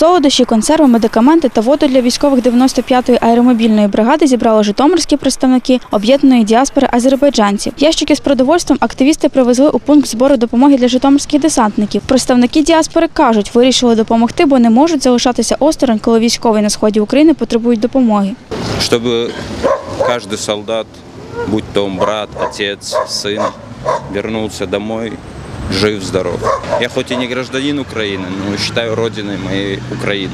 Солодощі, консерви, медикаменти та воду для військових 95-ї аеромобільної бригади зібрали житомирські представники об'єднаної діаспори азербайджанців. Ящики з продовольством активісти привезли у пункт збору допомоги для житомирських десантників. Представники діаспори кажуть, вирішили допомогти, бо не можуть залишатися осторонь, коли військові на сході України потребують допомоги. чтобы каждый солдат, будь то он брат, отец, сын, вернулся домой жив-здоров. Я хоть и не гражданин Украины, но считаю родиной моей Украины.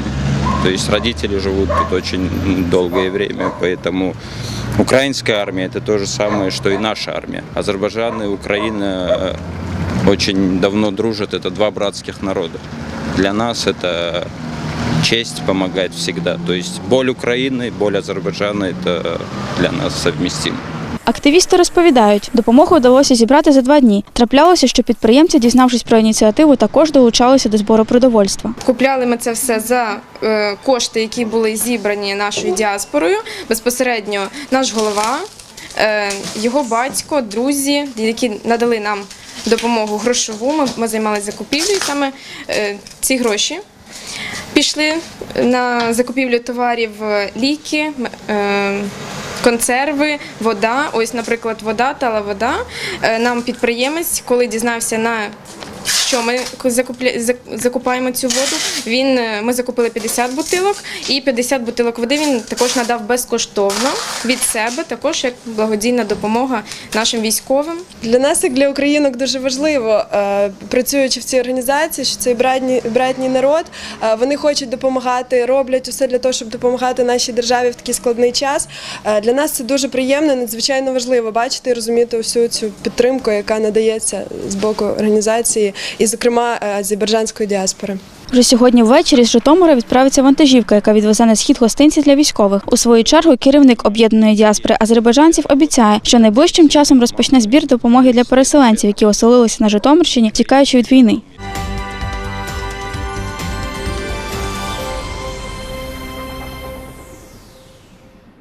То есть родители живут тут очень долгое время, поэтому украинская армия это то же самое, что и наша армия. Азербайджан и Украина э, очень давно дружат, это два братских народа. Для нас это честь помогать всегда. То есть боль Украины, боль Азербайджана это для нас совместимо. Активісти розповідають, допомогу вдалося зібрати за два дні. Траплялося, що підприємці, дізнавшись про ініціативу, також долучалися до збору продовольства. Купляли ми це все за е, кошти, які були зібрані нашою діаспорою. Безпосередньо наш голова, е, його батько, друзі, які надали нам допомогу грошову. Ми, займалися закупівлею саме е, ці гроші. Пішли на закупівлю товарів ліки, консерви, вода. Ось, наприклад, вода, тала вода. Е, Нам підприємець, коли дізнався на що ми закупля... закупаємо цю воду. Він е, ми закупили 50 бутилок, і 50 бутилок води він також надав безкоштовно від себе, також як благодійна допомога нашим військовим. Для нас, як для українок, дуже важливо, е, працюючи в цій організації, що цей братній, братній народ, е, вони хочуть допомагати, роблять усе для того, щоб допомагати нашій державі в такий складний час. Для нас це дуже приємно, надзвичайно важливо бачити і розуміти всю цю підтримку, яка надається з боку організації, і, зокрема, е, азербайджанської діаспори. Вже сьогодні ввечері з Житомира відправиться вантажівка, яка відвезе на схід гостинці для військових. У свою чергу керівник об'єднаної діаспори азербайджанців обіцяє, що найближчим часом розпочне збір допомоги для переселенців, які оселилися на Житомирщині, тікаючи від війни.